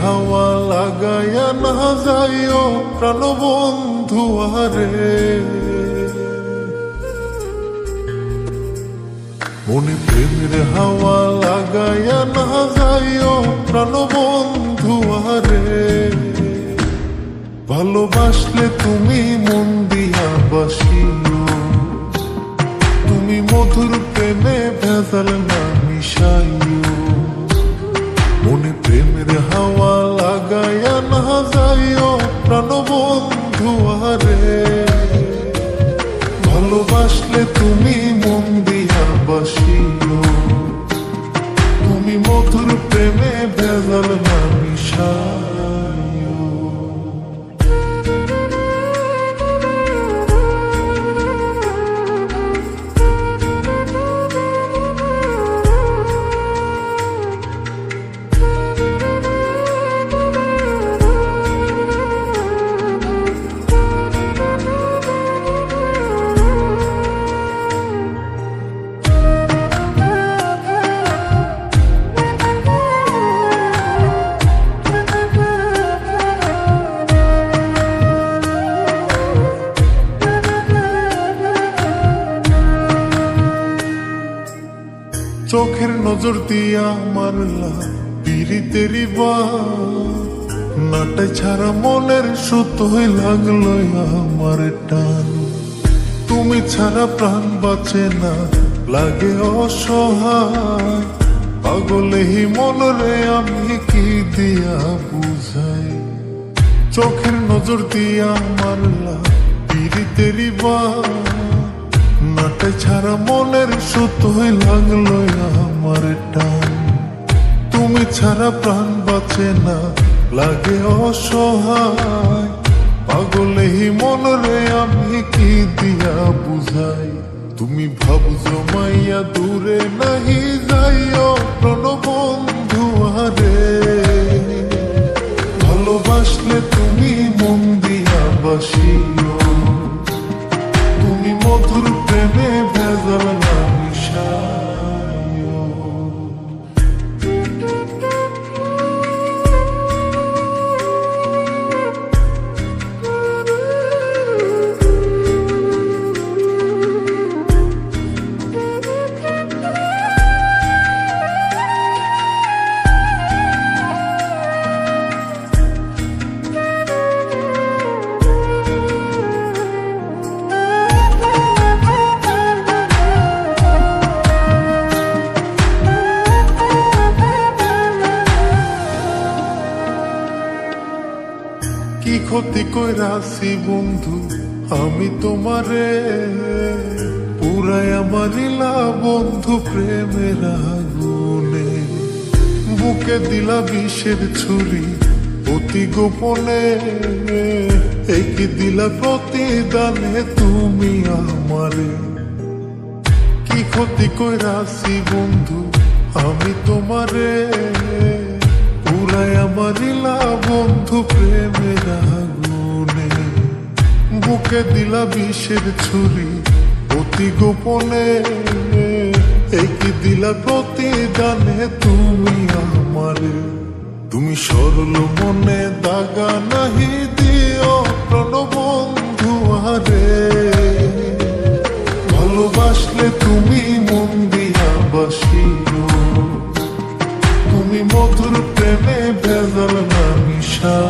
হাওয়া লাগাইয়া না যাইও প্রাণ বন্ধু আরে মনে প্রেমের হাওয়া লাগাইয়া না যাইও প্রাণ বন্ধু আরে ভালোবাসলে তুমি মন চোখের নজর দিয়া মারলা পিরিতেরি বা নাটে ছাড়া মনের সুতোই লাগল আমার টান। তুমি ছাড়া প্রাণ বাঁচে না, লাগে অসহায়। পাগলে হি মনরে আমি কি দিয়া বুঝাই? চোখের নজর দিয়া মারলা পিরিতেরি বা নাটে ছাড়া মনের সুতোই লাগল ছাড়া প্রাণ বাঁচে না। লাগে অসহায়। পাগলে হি মনরে আমি কি দিয়া বুঝাই? তুমি ভাব জমাইয়া দূরে নাহি যাইও প্রণ বন্ধু আরে। ভালোবাসলে তুমি মন দিয়া বাসিও ক্ষতি কইরাছি বন্ধু, আমি তোমারে পুরাই আমার ইলা বন্ধু, প্রেমের আগুনে। বুকে দিলা বিষের ছুরি অতি গোপনে। একই দিলা প্রতিদানে তুমি আমারে। কি ক্ষতি কইরাছি বন্ধু, আমি তোমারে বুকে দিলা বিষের ছুরি। অতি গোপনে একই দিলা প্রতিদানে তুমি আমারে? তুমি সরল মনে দাগা নাহি দিও প্রণ বন্ধু আরে ভালোবাসলে তুমি মন দিয়া বাসিও। তুমি মধুর প্রেমে ভেজাল না মিশাইও